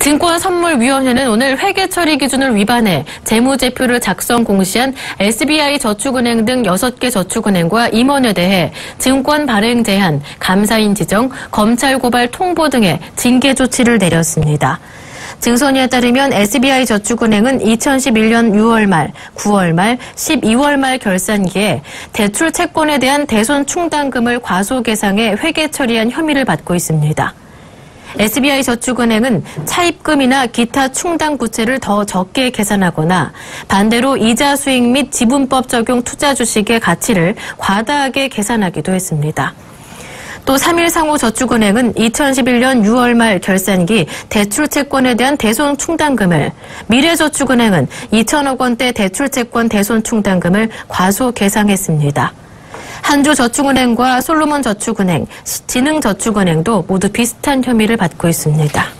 증권선물위원회는 오늘 회계 처리 기준을 위반해 재무제표를 작성 공시한 SBI 저축은행 등 6개 저축은행과 임원에 대해 증권 발행 제한, 감사인 지정, 검찰 고발 통보 등의 징계 조치를 내렸습니다. 증선위에 따르면 SBI 저축은행은 2011년 6월 말, 9월 말, 12월 말 결산기에 대출 채권에 대한 대손 충당금을 과소 계상해 회계 처리한 혐의를 받고 있습니다. SBI 저축은행은 차입금이나 기타 충당 부채를 더 적게 계산하거나 반대로 이자 수익 및 지분법 적용 투자 주식의 가치를 과다하게 계산하기도 했습니다. 또 3일상호 저축은행은 2011년 6월 말 결산기 대출 채권에 대한 대손 충당금을 미래저축은행은 2천억 원대 대출 채권 대손 충당금을 과소 계상했습니다. 한주저축은행과 솔로몬 저축은행, 진흥저축은행도 모두 비슷한 혐의를 받고 있습니다.